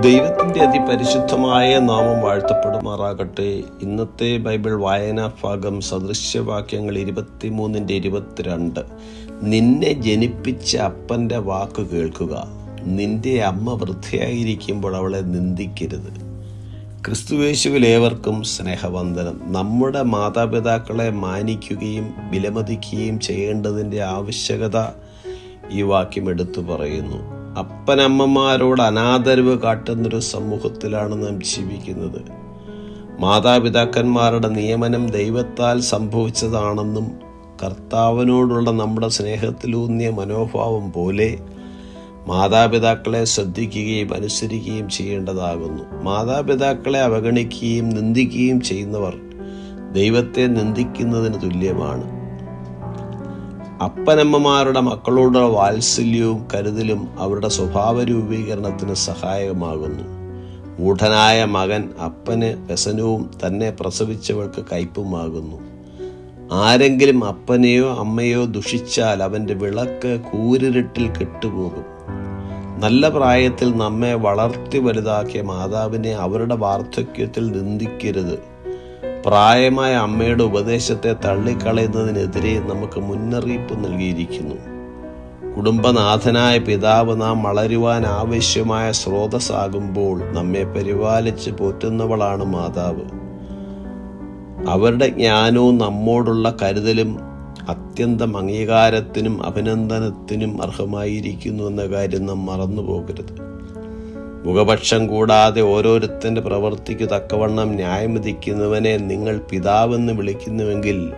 ദൈവത്തിന്റെ അതിപരിശുദ്ധമായ നാമം വാഴ്ത്തപ്പെടുമാറാകട്ടെ. ഇന്നത്തെ ബൈബിൾ വായനാ ഭാഗം സദൃശ്യവാക്യങ്ങൾ ഇരുപത്തിമൂന്നിന്റെ ഇരുപത്തിരണ്ട്. നിന്നെ ജനിപ്പിച്ച അപ്പന്റെ വാക്ക് കേൾക്കുക. നിന്റെ അമ്മ വൃദ്ധയായിരിക്കുമ്പോൾ അവളെ നിന്ദിക്കരുത്. ക്രിസ്തുവേശുവിൽ ഏവർക്കും സ്നേഹവന്ദനം. നമ്മുടെ മാതാപിതാക്കളെ മാനിക്കുകയും വിലമതിക്കുകയും ചെയ്യേണ്ടതിന്റെ ആവശ്യകത ഈ വാക്യം എടുത്തു പറയുന്നു. അപ്പനമ്മമാരോട് അനാദരവ് കാട്ടുന്നൊരു സമൂഹത്തിലാണ് നാം ജീവിക്കുന്നത്. മാതാപിതാക്കന്മാരുടെ നിയമനം ദൈവത്താൽ സംഭവിച്ചതാണെന്നും കർത്താവിനോടുള്ള നമ്മുടെ സ്നേഹത്തിലൂന്നിയ മനോഭാവം പോലെ മാതാപിതാക്കളെ ശ്രദ്ധിക്കുകയും അനുസരിക്കുകയും ചെയ്യേണ്ടതാകുന്നു. മാതാപിതാക്കളെ അവഗണിക്കുകയും നിന്ദിക്കുകയും ചെയ്യുന്നവർ ദൈവത്തെ നിന്ദിക്കുന്നതിന് തുല്യമാണ്. അപ്പനമ്മമാരുടെ മക്കളോടുള്ള വാത്സല്യവും കരുതലും അവരുടെ സ്വഭാവ രൂപീകരണത്തിന് സഹായകമാകുന്നു. മൂഢനായ മകൻ അപ്പന് വ്യസനവും തന്നെ പ്രസവിച്ചവൾക്ക് കയ്പുമാകുന്നു. ആരെങ്കിലും അപ്പനെയോ അമ്മയോ ദുഷിച്ചാൽ അവന്റെ വിളക്ക് കൂരിരുട്ടിൽ കെട്ടുപോകും. നല്ല പ്രായത്തിൽ നമ്മെ വളർത്തി വലുതാക്കിയ മാതാവിനെ അവരുടെ വാർദ്ധക്യത്തിൽ നിന്ദിക്കരുത്. പ്രായമായ അമ്മയുടെ ഉപദേശത്തെ തള്ളിക്കളയുന്നതിനെതിരെ നമുക്ക് മുന്നറിയിപ്പ് നൽകിയിരിക്കുന്നു. കുടുംബനാഥനായ പിതാവ് നാം വളരുവാൻ ആവശ്യമായ സ്രോതസ്സാകുമ്പോൾ നമ്മെ പരിപാലിച്ച് പോറ്റുന്നവളാണ് മാതാവ്. അവരുടെ ജ്ഞാനവും നമ്മോടുള്ള കരുതലും അത്യന്തം അംഗീകാരത്തിനും അഭിനന്ദനത്തിനും അർഹമായിരിക്കുന്നു എന്ന കാര്യം നാം മറന്നു പോകരുത് മുഖപക്ഷം കൂടാതെ ഓരോരുത്തന്റെ പ്രവൃത്തിക്ക് തക്കവണ്ണം ന്യായം വിധിക്കുന്നവനെ നിങ്ങൾ പിതാവെന്ന് വിളിക്കുന്നുവെങ്കിൽ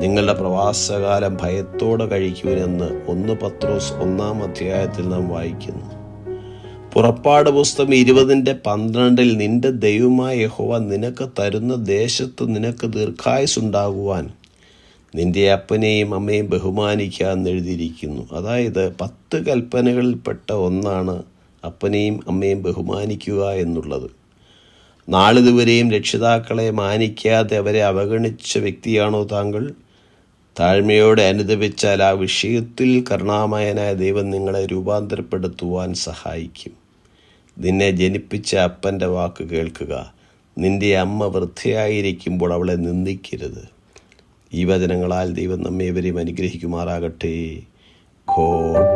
നിങ്ങളുടെ പ്രവാസകാലം ഭയത്തോടെ കഴിക്കുവനെന്ന് ഒന്ന് പത്രോസ് ഒന്നാം അധ്യായത്തിൽ നാം വായിക്കുന്നു. പുറപ്പാട് പുസ്തകം ഇരുപതിന്റെ പന്ത്രണ്ടിൽ നിന്റെ ദൈവമായ യഹോവ നിനക്ക് തരുന്ന ദേശത്ത് നിനക്ക് ദീർഘായുസുണ്ടാകുവാൻ നിന്റെ അപ്പനെയും അമ്മയും ബഹുമാനിക്കാമെന്ന് എഴുതിയിരിക്കുന്നു. അതായത് പത്ത് കൽപ്പനകളിൽപ്പെട്ട ഒന്നാണ് അപ്പനെയും അമ്മയും ബഹുമാനിക്കുക എന്നുള്ളത്. നാളിതുവരെയും രക്ഷിതാക്കളെ മാനിക്കാതെ അവരെ അവഗണിച്ച വ്യക്തിയാണോ താങ്കൾ? താഴ്മയോടെ അനുദപിച്ചാൽ ആ വിഷയത്തിൽ കരുണാമയനായ ദൈവം നിങ്ങളെ രൂപാന്തരപ്പെടുത്തുവാൻ സഹായിക്കും. നിന്നെ ജനിപ്പിച്ച അപ്പന്റെ വാക്ക് കേൾക്കുക. നിന്റെ അമ്മ വൃദ്ധയായിരിക്കുമ്പോൾ അവളെ നിന്ദിക്കരുത്. ഈ വചനങ്ങളാൽ ദൈവം നമ്മെ ഇവരെയും അനുഗ്രഹിക്കുമാറാകട്ടെ. ഗോഡ്